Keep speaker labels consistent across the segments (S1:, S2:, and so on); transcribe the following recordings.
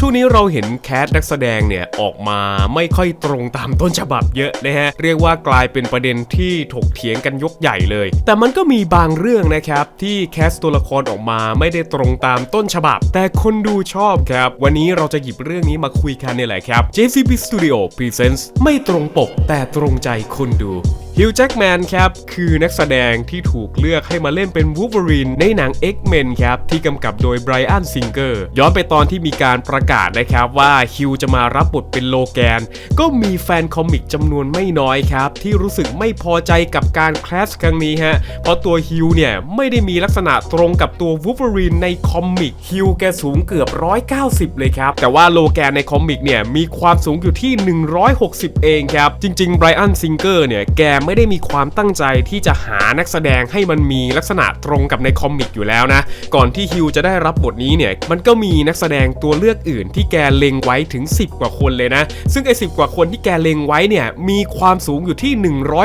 S1: ช่วงนี้เราเห็นแคสนักแสดงเนี่ยออกมาไม่ค่อยตรงตามต้นฉบับเยอะนะฮะ เรียกว่ากลายเป็นประเด็นที่ถกเถียงกันยกใหญ่เลย แต่มันก็มีบางเรื่องนะครับที่แคสตัวละครออกมาไม่ได้ตรงตามต้นฉบับ แต่คนดูชอบครับ วันนี้เราจะหยิบเรื่องนี้มาคุยกันเนี่ยแหละครับ JCB Studio Presents ไม่ตรงปกแต่ตรงใจคนดู ฮิวจ์แจ็กแมนครับ คือนักแสดงที่ถูกเลือกให้มาเล่นเป็นวูฟเวอรีนในหนัง X-Men ครับ ที่กำกับโดยไบรอันซิงเกอร์ย้อนไปตอนที่มีการประกาศนะครับว่าฮิวจะมารับบทเป็นโลแกน ก็มีแฟนคอมิกจำนวนไม่น้อยครับ ที่รู้สึกไม่พอใจกับการแคลสครั้งนี้ฮะ เพราะตัวฮิวเนี่ย ไม่ได้มีลักษณะตรงกับตัววูฟเวอรีนในคอมิกฮิวแกสูงเกือบ 190 เลยครับ แต่ว่าโลแกนในคอมิกเนี่ยมีความสูงอยู่ที่ 160 เองครับจริงๆไบรอันซิงเกอร์เนี่ยแกไม่ได้มีความตั้งใจที่จะหานักแสดงให้มันมีลักษณะตรงกับในคอมิกอยู่แล้วนะ ก่อนที่ฮิวจะได้รับบทนี้เนี่ย มันก็มีนักแสดงตัวเลือกอื่นที่แกเล็งไว้ถึง 10 กว่าคนเลยนะ ซึ่งไอ้สิกว่าคนที่แกเล็งไว้เนี่ย มีความสูงอยู่ที่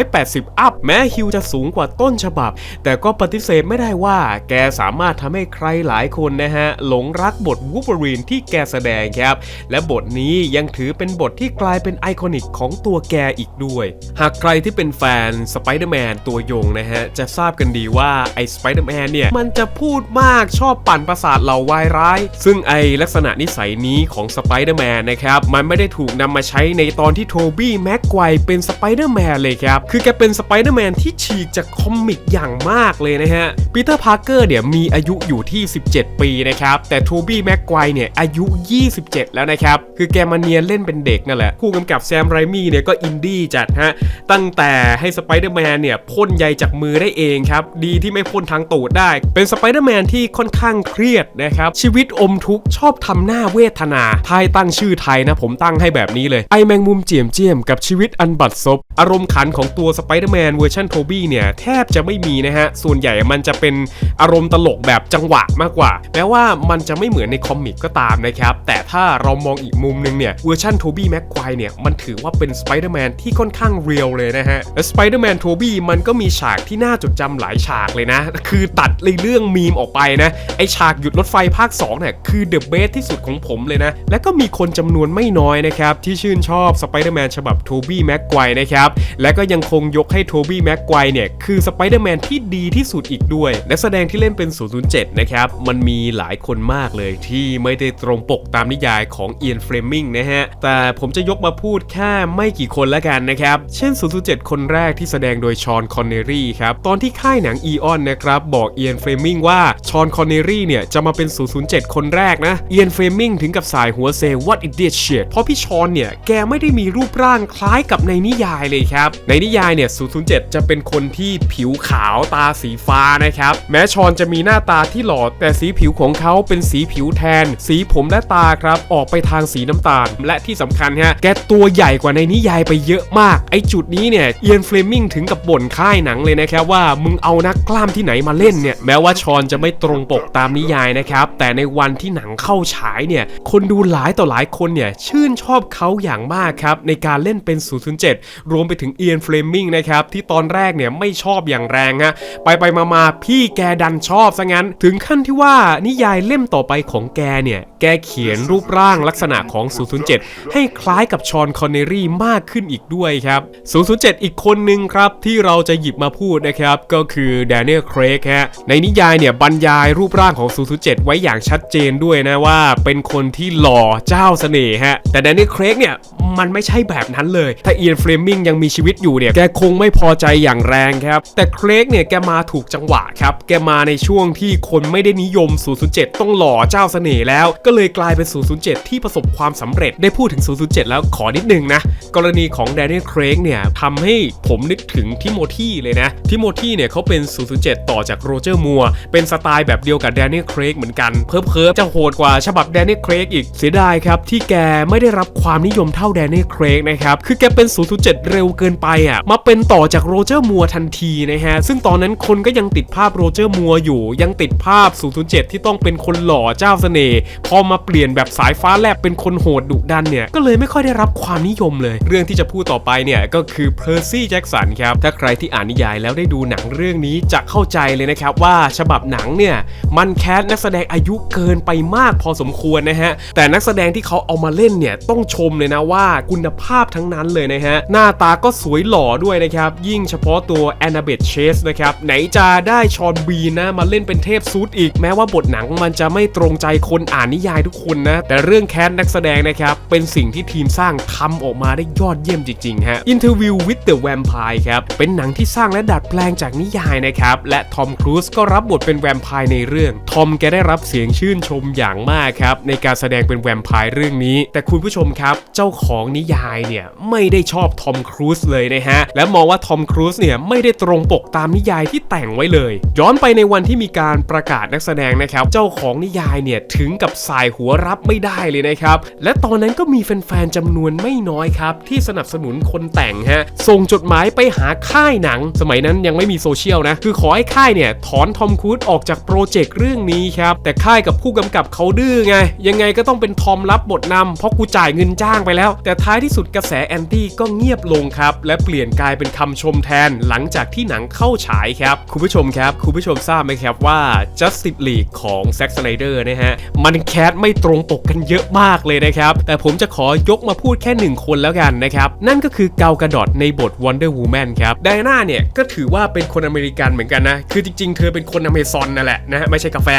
S1: 180 อัพ แม้ฮิวจะสูงกว่าต้นฉบับ แต่ก็ปฏิเสธไม่ได้ว่า แกสามารถทำให้ใครหลายคนนะฮะ หลงรักบทวูฟเวอรีนที่แกแสดงครับ และบทนี้ยังถือเป็นบทที่กลายเป็นไอคอนิกของตัวแกอีกด้วย หากใครที่เป็นแฟนสไปเดอร์แมนตัวยงนะฮะ จะทราบกันดีว่าไอ้สไปเดอร์แมนเนี่ย มันจะพูดมากชอบปั่นประสาทเหล่าวายร้าย ซึ่งไอลักษณะนิสัยนี้ของสไปเดอร์แมนนะครับ มันไม่ได้ถูกนำมาใช้ในตอนที่โทบี้แม็กไกวเป็นสไปเดอร์แมนเลยครับ คือแกเป็นสไปเดอร์แมนที่ฉีกจากคอมิกอย่างมากเลยนะฮะปีเตอร์พาร์เกอร์เนี่ยมีอายุอยู่ที่ 17 ปีนะครับ แต่โทบี้แม็กไกวเนี่ยอายุ 27 แล้วนะครับ คือแกมาเนียนเล่นเป็นเด็กนั่นแหละผู้กำกับแซมไรมี่เนี่ยก็อินดี้จัดฮะ ตั้งแต่ให้สไปเดอร์แมนเนี่ยพ่นใยจากมือได้เองครับดีที่ไม่พ่นทางตูดได้ เป็นสไปเดอร์แมนที่ค่อนข้างเครียดนะครับชีวิตอมทุกข์ชอบทำหน้าเวทนาไทยตั้งชื่อไทยนะผมตั้งให้แบบนี้เลยไอแมงมุมเจียมเจียมกับชีวิตอันบัดซบอารมณ์ขันของตัวสไปเดอร์แมนเวอร์ชันโทบี้เนี่ยแทบจะไม่มีนะฮะส่วนใหญ่มันจะเป็นอารมณ์ตลกแบบจังหวะมากกว่า แม้ว่ามันจะไม่เหมือนในคอมิกก็ตามนะครับแต่ถ้าเรามองอีกมุมนึงเนี่ยเวอร์ชันโทบี้แม็กควายเนี่ยมันถือว่าเป็นสไปเดอร์แมนที่ค่อนข้างเรียลเลยนะฮะและสไปเดอร์แมนโทบี้มันก็มีฉากที่น่าจดจำหลายฉากเลยนะ คือตัดเลยเรื่องมีมออกไปนะ ไอฉากหยุดรถไฟภาค2เนี่ยคือเดอะเบสที่สุดของผมเลยนะ และก็มีคนจำนวนไม่น้อยนะครับ ที่ชื่นชอบสไปเดอร์แมนฉบับโทบี้แม็กไกวนะครับ และก็ยังคงยกให้โทบี้แม็กไกวเนี่ย คือสไปเดอร์แมนที่ดีที่สุดอีกด้วย นักแสดงที่เล่นเป็น 007 นะครับ มันมีหลายคนมากเลยที่ไม่ได้ตรงปกตามนิยายของเอียนเฟรมิงนะฮะแต่ผมจะยกมาพูดแค่ไม่กี่คนแล้วกันนะครับเช่น 007 คนแรกที่แสดงโดยชอนคอนเนรีครับ ตอนที่ค่ายหนังอีออนนะครับ บอกเอียนเฟรมิงว่าชอนคอนเนรีเนี่ยจะมาเป็น 007 คนแรกนะ เอียนเฟรมิงถึงกับสายหัวเซ what i did shit เพราะพี่ชอนเนี่ย แกไม่ได้มีรูปร่างคล้ายกับในนิยายเลยครับ ในนิยายเนี่ย 007 จะเป็นคนที่ผิวขาวตาสีฟ้านะครับ แม้ชอนจะมีหน้าตาที่หล่อแต่สีผิวของเขาเป็นสีผิวแทน สีผมและตาครับออกไปทางสีน้ำตาล และที่สำคัญฮะแกตัวใหญ่กว่าในนิยายไปเยอะมาก ไอจุดนี้เนี่ยเอียนเฟลมิงถึงกับบ่นค่ายหนังเลยนะครับว่ามึงเอานักกล้ามที่ไหนมาเล่นเนี่ยแม้ว่าชอนจะไม่ตรงปกตามนิยายนะครับแต่ในวันที่หนังเข้าฉายเนี่ยคนดูหลายต่อหลายคนเนี่ยชื่นชอบเขาอย่างมากครับในการเล่นเป็น 007 รวมไปถึงเอียนเฟลมิงนะครับที่ตอนแรกเนี่ยไม่ชอบอย่างแรงฮะไปไปมามาพี่แกดันชอบซะงั้น ถึงขั้นที่ว่านิยายเล่มต่อไปของแกเนี่ยแกเขียนรูปร่างลักษณะของ 007 ให้คล้ายกับชอนคอนเนรี่มากขึ้นอีกด้วยครับ 007 อีกคนนหนึ่งครับที่เราจะหยิบมาพูดนะครับ ก็คือแดเนียลเครกฮะในนิยายเนี่ยบรรยายรูปร่างของ 007 ไว้อย่างชัดเจนด้วยนะว่า เป็นคนที่หล่อเจ้าเสน่ห์ฮะแต่แดเนียลเครกเนี่ย มันไม่ใช่แบบนั้นเลย ถ้าเอียนเฟรมิงยังมีชีวิตอยู่เนี่ยแกคงไม่พอใจอย่างแรงครับ แต่เครกเนี่ยแกมาถูกจังหวะครับ แกมาในช่วงที่คนไม่ได้นิยม 007 ต้องหล่อเจ้าเสน่ห์แล้ว ก็เลยกลายเป็น 007 ที่ประสบความสำเร็จได้พูดถึง 007 แล้วขอนิดนึงนะ กรณีของแดเนียลเครกเนี่ยทำให้ผมนึกถึงทิโมธีเลยนะ ทิโมธีเนี่ยเขาเป็น 007 ต่อจากโรเจอร์มัวเป็นสไตล์แบบเดียวกับแดเนียลเครกเหมือนกันเพิ่มๆจะโหดกว่าฉบับแดเนียลเครกอีกเสียดายครับที่แกไม่ได้รับความนิยมเท่าแดดเนียเครกนะครับ คือแกเป็น007 เร็วเกินไปอะ มาเป็นต่อจากโรเจอร์มัวทันทีนะฮะ ซึ่งตอนนั้นคนก็ยังติดภาพโรเจอร์มัวอยู่ ยังติดภาพ007 ที่ต้องเป็นคนหล่อเจ้าเสน่ห์ พอมาเปลี่ยนแบบสายฟ้าแลบเป็นคนโหดดุดันเนี่ย ก็เลยไม่ค่อยได้รับความนิยมเลย เรื่องที่จะพูดต่อไปเนี่ยก็คือเพอร์ซี่แจ็กสันครับ ถ้าใครที่อ่านนิยายแล้วได้ดูหนังเรื่องนี้จะเข้าใจเลยนะครับว่าฉบับหนังเนี่ยมันแคสนักแสดงอายุเกินไปมากพอสมควรนะฮะ แต่นักแสดงที่เขาเอามาเล่นเนี่ยต้องชมเลยนะว่าคุณภาพทั้งนั้นเลยนะฮะ หน้าตาก็สวยหล่อด้วยนะครับ ยิ่งเฉพาะตัวแอนนาเบตเชสนะครับ ไหนจะได้ชอนบีนนะมาเล่นเป็นเทพซูดอีกแม้ว่าบทหนังมันจะไม่ตรงใจคนอ่านนิยายทุกคนนะ แต่เรื่องแคสนักแสดงนะครับ เป็นสิ่งที่ทีมสร้างทำออกมาได้ยอดเยี่ยมจริงๆฮะ Interview with the Vampire ครับ เป็นหนังที่สร้างและดัดแปลงจากนิยายนะครับ และทอมครูซก็รับบทเป็นแวมไพร์ในเรื่อง ทอมแกได้รับเสียงชื่นชมอย่างมากครับในการแสดงเป็นแวมไพร์เรื่องนี้ แต่คุณผู้ชมครับ เจ้าของนิยายเนี่ยไม่ได้ชอบทอมครูซเลยนะฮะ และมองว่าทอมครูซเนี่ยไม่ได้ตรงปกตามนิยายที่แต่งไว้เลย ย้อนไปในวันที่มีการประกาศนักแสดงนะครับ เจ้าของนิยายเนี่ยถึงกับสายหัวรับไม่ได้เลยนะครับ และตอนนั้นก็มีแฟนๆจำนวนไม่น้อยครับ ที่สนับสนุนคนแต่งฮะ ส่งจดหมายไปหาค่ายหนัง สมัยนั้นยังไม่มีโซเชียลนะ คือขอให้ค่ายเนี่ยถอนทอมครูซออกจากโปรเจกต์เรื่องนี้ครับ แต่ค่ายกับผู้กำกับเขาดื้อไง ยังไงก็ต้องเป็นทอมรับบทนำเพราะกูจ่ายเงินจ้างไปแล้ว แต่แต่ท้ายที่สุดกระแสแอนตี้ก็เงียบลงครับ และเปลี่ยนกลายเป็นคำชมแทนหลังจากที่หนังเข้าฉายครับ คุณผู้ชมครับ คุณผู้ชมทราบไหมครับว่า Justice League ของแซ็กสไนเดอร์นะฮะ มันแคสไม่ตรงปกกันเยอะมากเลยนะครับ แต่ผมจะขอยกมาพูดแค่หนึ่งคนแล้วกันนะครับ นั่นก็คือเกากระดอดในบท Wonder Woman ครับไดอาน่าเนี่ยก็ถือว่าเป็นคนอเมริกันเหมือนกันนะ คือจริง ๆ เธอเป็นคนอเมซอนนั่นแหละนะฮะไม่ใช่กาแฟ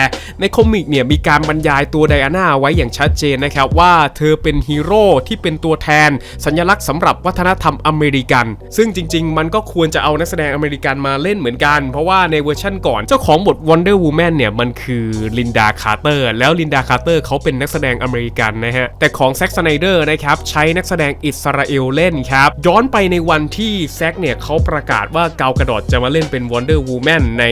S1: ในคอมิกเนี่ยมีการบรรยายตัวไดอาน่าไว้อย่างชัดเจนนะครับว่าเธอเป็นฮีโร่ที่เป็นตัวแทน สัญลักษณ์สำหรับวัฒนธรรมอเมริกัน ซึ่งจริง ๆ มันก็ควรจะเอานักแสดงอเมริกันมาเล่นเหมือนกัน เพราะว่าในเวอร์ชั่นก่อนเจ้าของบท Wonder Woman เนี่ยมันคือลินดาคาร์เตอร์แล้วลินดาคาร์เตอร์เขาเป็นนักแสดงอเมริกันนะฮะแต่ของแซ็กสไนเดอร์นะครับใช้นักแสดงอิสราเอลเล่นครับย้อนไปในวันที่แซ็กเนี่ยเขาประกาศว่าเกากระดดจะมาเล่นเป็น Wonder Woman ใน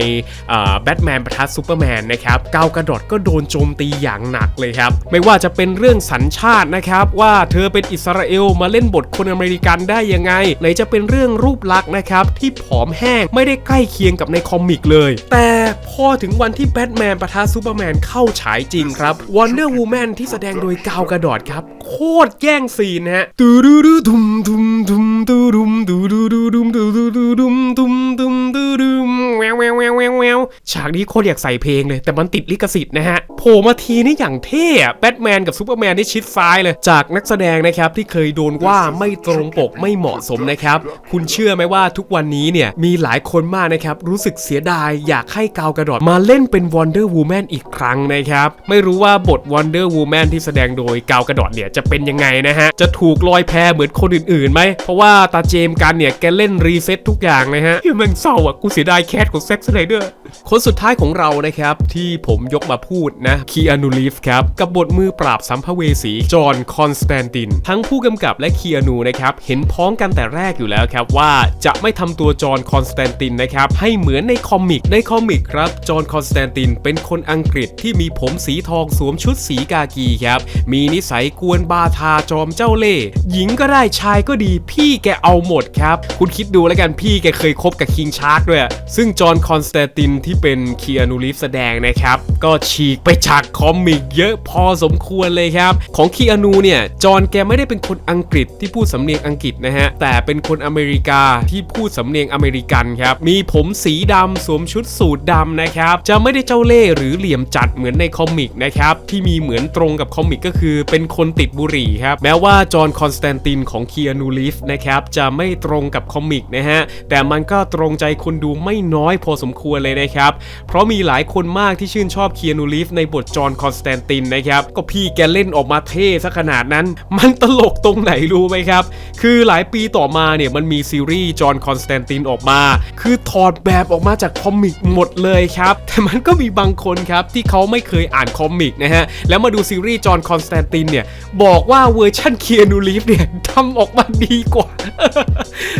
S1: แบทแมนประทัดซูเปอร์แมนนะครับเกากระดดก็โดนโจมตีอย่างหนักเลยครับไม่ว่าจะเป็นเรื่องสัญชาตินะครับว่าเธอเป็นอิสาราเอลมาเล่นบทคนอเมริกันได้ยังไง ไหนจะเป็นเรื่องรูปลักษณ์นะครับ ที่ผอมแห้งไม่ได้ใกล้เคียงกับในคอมิกเลย แต่พอถึงวันที่แบทแมนประทัดซูเปอร์แมนเข้าฉายจริงครับ Wonder Woman ที่แสดงโดยกาวกระดอดครับ โคตรแย่งซีนฮะตูดูดูดุมดุมดุมตูดุมดูดูดูดุมดูดูดูดุมดุมดุมดูดุมแววแววแววแววแววฉากนี้โคตรอยากใส่เพลงเลย แต่มันติดลิขสิทธิ์นะฮะโผล่มาทีนี่อย่างเท่แบทแมนกับซูเปอร์แมนที่ชิดซ้ายเลย จากนักแสดงนะครับที่เคยโดนว่าไม่ตรงปกไม่เหมาะสมนะครับ คุณเชื่อไหมว่าทุกวันนี้เนี่ยมีหลายคนมากนะครับ รู้สึกเสียดายอยากให้กาวกระดอดมาเล่นเป็น Wonder Woman อีกครั้งนะครับ ไม่รู้ว่าบท Wonder Woman ที่แสดงโดยกาวกระดอดเนี่ยจะเป็นยังไงนะฮะ จะถูกลอยแพเหมือนคนอื่นๆไหมเพราะว่าตาเจมส์กันเนี่ยแกเล่นรีเซ็ตทุกอย่างนะฮะที่มันเศร้าอะกูเสียดายแคทของแซ็กสไนเดอร์คนสุดท้ายของเรานะครับที่ผมยกมาพูดนะคีอานูลีฟครับกับบทมือปราบสัมภเวสีจอห์นคอนสแตนตินทั้งผู้กำกับและเคีอานูนะครับเห็นพ้องกันแต่แรกอยู่แล้วครับว่าจะไม่ทำตัวจอห์นคอนสแตนตินนะครับให้เหมือนในคอมิกในคอมิกครับจอห์นคอนสแตนตินเป็นคนอังกฤษที่มีผมสีทองสวมชุดสีกากีครับมีนิสัยกวนบาทาจอมเจ้าเล่ห์หญิงก็ได้ชายก็ดีพี่แกเอาหมดครับ คุณคิดดูแล้วกันพี่แกเคยคบกับคิงชาร์กด้วย ซึ่งจอห์นคอนสแตนตินที่เป็นเคีอานูรีฟแสดงนะครับ ก็ฉีกไปจากคอมิกเยอะพอสมควรเลยครับ ของคีอานูเนี่ยจอห์นแกไม่ได้เป็นคนอังกฤษที่พูดสำเนียงอังกฤษนะฮะ แต่เป็นคนอเมริกาที่พูดสำเนียงอเมริกันครับ มีผมสีดำสวมชุดสูทดำนะครับ จะไม่ได้เจ้าเล่ห์หรือเหลี่ยมจัดเหมือนในคอมิกนะครับ ที่มีเหมือนตรงกับคอมิกก็คือ เป็นคนติดบุหรี่ครับ แม้ว่าจอห์นคอนสแตนตินของเคีอานูรีฟนะครับจะไม่ตรงกับคอมิกนะฮะ แต่มันก็ตรงใจคนดูไม่น้อยพอสมควรเลยนะครับ เพราะมีหลายคนมากที่ชื่นชอบเคีอานูรีฟในบทจอห์นคอนสแตนตินนะครับ ก็พี่แกเล่นออกมาเท่ซะขนาดนั้น มันตลกตรงไหนรู้ไหมครับ คือหลายปีต่อมาเนี่ยมันมีซีรีส์จอห์นคอนสแตนตินออกมา คือถอดแบบออกมาจากคอมิกหมดเลยครับ แต่มันก็มีบางคนครับที่เขาไม่เคยอ่านคอมิกนะฮะ แล้วมาดูซีรีส์จอห์นคอนสแตนตินเนี่ย บอกว่าเวอร์ชันเคีอานูรีฟเนี่ยทำออกมาดีกว่า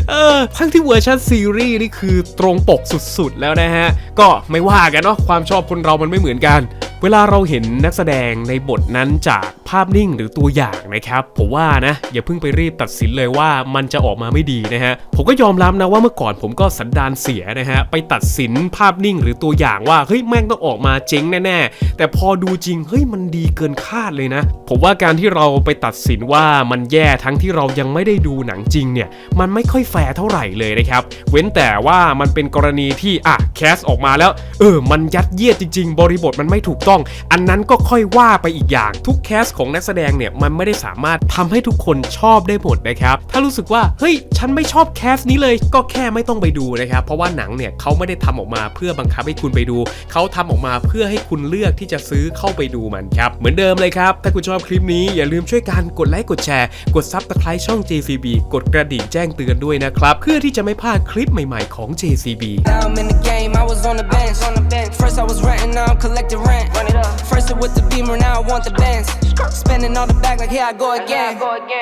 S1: เออทั้งที่เวอร์ชันซีรีส์นี่คือตรงปกสุดๆแล้วนะฮะ ก็ไม่ว่ากันเนาะความชอบคนเรามันไม่เหมือนกัน เวลาเราเห็นนักแสดงในบทนั้นจากภาพนิ่งหรือตัวอย่างนะครับ ผมว่านะ อย่าเพิ่งไปรีบตัดสินเลยว่ามันจะออกมาไม่ดีนะฮะ ผมก็ยอมรับนะว่าเมื่อก่อนผมก็สันดานเสียนะฮะ ไปตัดสินภาพนิ่งหรือตัวอย่างว่า เฮ้ย แม่งต้องออกมาเจ๊งแน่ๆ แต่พอดูจริง เฮ้ย มันดีเกินคาดเลยนะ ผมว่าการที่เราไปตัดสินว่ามันแย่ทั้งที่เรายังไม่ได้ดูหนังจริงเนี่ย มันไม่ค่อยแฟร์เท่าไหร่เลยนะครับ เว้นแต่ว่ามันเป็นกรณีที่อะแคสออกมาแล้ว เออ มันยัดเยียดจริง ๆ บริบทมันไม่ถูกต้องอันนั้นก็ค่อยว่าไปอีกอย่าง ทุกแคสของนักแสดงเนี่ยมันไม่ได้สามารถทำให้ทุกคนชอบได้หมดนะครับ ถ้ารู้สึกว่าเฮ้ยฉันไม่ชอบแคสนี้เลยก็แค่ไม่ต้องไปดูนะครับ เพราะว่าหนังเนี่ยเขาไม่ได้ทำออกมาเพื่อบังคับให้คุณไปดู เขาทำออกมาเพื่อให้คุณเลือกที่จะซื้อเข้าไปดูมันครับ เหมือนเดิมเลยครับ ถ้าคุณชอบคลิปนี้อย่าลืมช่วยกันกดไลค์กดแชร์ กดซับสไครต์ช่อง JCB กดกระดิ่งแจ้งเตือนด้วยนะครับ เพื่อที่จะไม่พลาดคลิปใหม่ๆของ JCB
S2: First it was the Beamer, now I want the Benz. Spending all the back like here I go again.